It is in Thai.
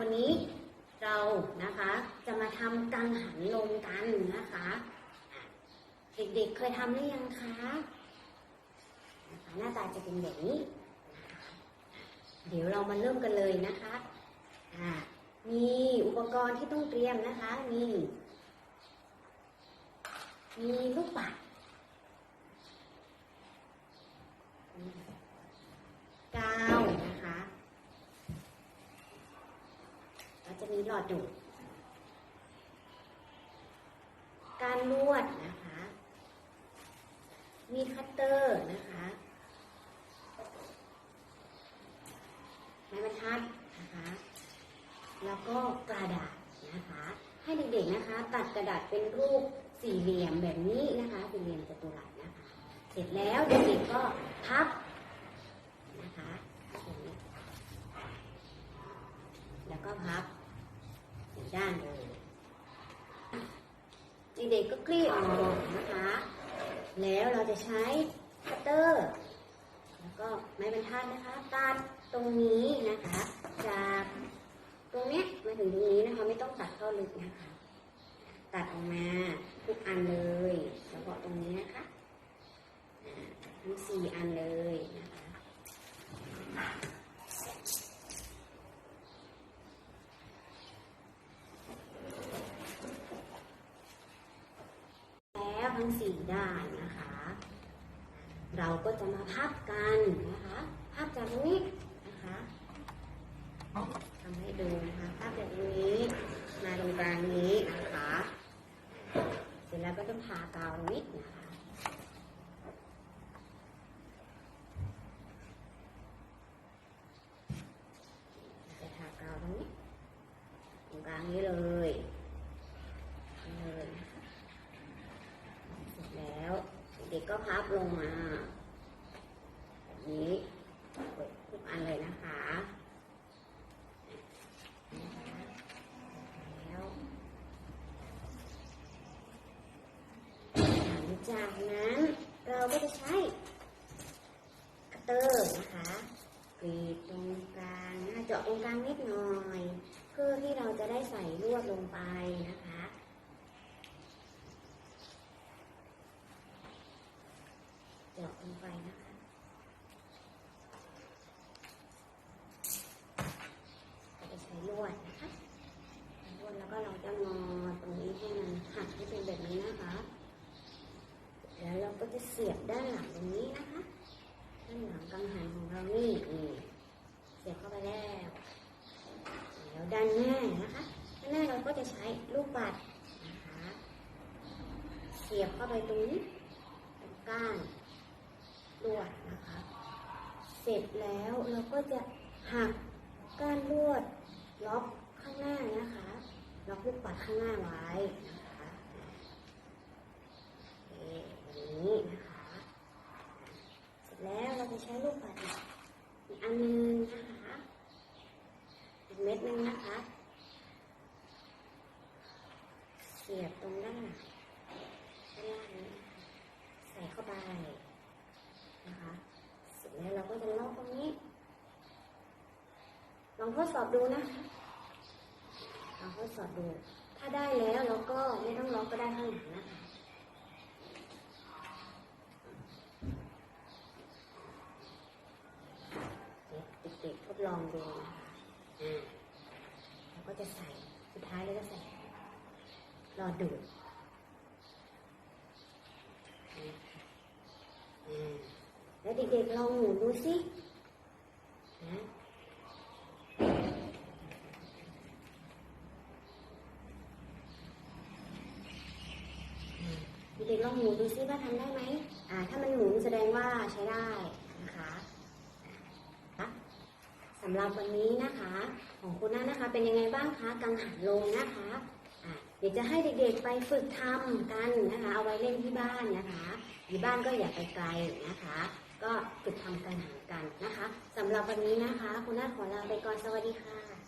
วันนี้เรานะคะจะมาทำกังหันลมกันนะคะ เด็กๆเคยทำหรือยังคะนะคะหน้าตาจะเป็นแบบนี้เดี๋ยวเรามาเริ่มกันเลยนะคะอะมีอุปกรณ์ที่ต้องเตรียมนะคะ มี มีลูกปัด กาวนะคะแล้ว จะมีหลอดดูด การนวดนะคะ มีคัตเตอร์นะคะไม้บรรทัดนะคะ แล้วก็กระดาษนะคะ ให้เด็กๆนะคะ ตัดกระดาษเป็นรูปสี่เหลี่ยมแบบนี้นะคะ สี่เหลี่ยมจัตุรัสนะคะ เสร็จแล้วเด็กๆก็พับนะคะ แล้วก็พับ ด้านเลยเด็กๆก็กลี้ออกนะคะ แล้วเราจะใช้คัตเตอร์แล้วก็ไม้บรรทัดนะคะตัดตรงนี้นะคะ จากตรงเนี้ยมาถึงตรงนี้นะคะ ไม่ต้องตัดเข้าลึกนะคะ ตัดออกมาทุกอันเลยเฉพาะตรงนี้นะคะอ่าทั้งสี่อันเลยนะคะ แล้ว ทั้งสี่ด้านนะคะ เราก็จะมาพับกันนะคะพับจากตรงนี้นะคะทำให้ดูนะคะพับจากตรงนี้มาตรงกลางนี้นะคะ เสร็จแล้วก็ต้องทากาวนี้นะคะจะทากาวตรงนี้ตรงกลางนี้เลยนะคะเสร็จแล้วเด็กก็พับลงมา แบบนี้เปิดทุกอันเลยนะคะแล้วหลัง จากนั้นเราก็จะใช้คัตเตอร์นะคะกรีดตรงกลางนะเจาะตรงกลางนิดหน่อย เพื่อที่เราจะได้ใส่ลวดลงไปนะคะเจาะลงไปนะคะก็จะใช้ลวดนะคะใช้ลวดแล้วก็เราจะงอตรงนี้ให้มันหักให้เป็นแบบนี้นะคะ แล้วเราก็จะเสียบด้านหลังตรงนี้นะคะ ด้านหลังกังหันของเรานี่นี่เสียบเข้าไปแล้วแล้วด้านหน้านะคะด้านหน้าเราก็จะใช้ลูกปัดนะคะเสียบเข้าไปตรงนี้ตรงก้านลวดนะคะ เสร็จแล้วเราก็จะหักก้านลวดล็อกข้างหน้านะคะล็อกลูกปัดข้างหน้าไว้นะคะโอเคอย่างนี้นะคะ เสร็จแล้วเราจะใช้ลูกปัดอีก อันหนึงนะคะอีกเม็ดหนึงนะคะ เสียบตรงด้านด้านล่างนี้ใส่เข้าไปนะคะเสร็จแล้วเราก็จะล็อกตรงนี้ลองทดสอบดูนะคะลองทดสอบดู ถ้าได้แล้วเราก็ไม่ต้องล็อกก็ได้ข้างหลังนะคะ เด็กๆทดลองดูนะคะแล้วก็จะใส่สุดท้ายเราก็ใส่รอดูดแล้วเด็กๆลองหมุนดูสินะเด็กๆลองหมุนดูซิว่าทำได้ไหมอ่า ถ้ามันหมุนแสดงว่าใช้ได้นะคะ สำหรับวันนี้นะคะ ของคุณน้านะคะ เป็นยังไงบ้างคะกังหันลมนะคะอะเดี๋ยวจะให้เด็กๆไปฝึกทำกันนะคะ เอาไว้เล่นที่บ้านนะคะที่บ้านก็อย่าไปไกลนะคะ ก็ฝึกทำกังหันกันนะคะสำหรับวันนี้นะคะ คุณน้าขอลาไปก่อนสวัสดีค่ะ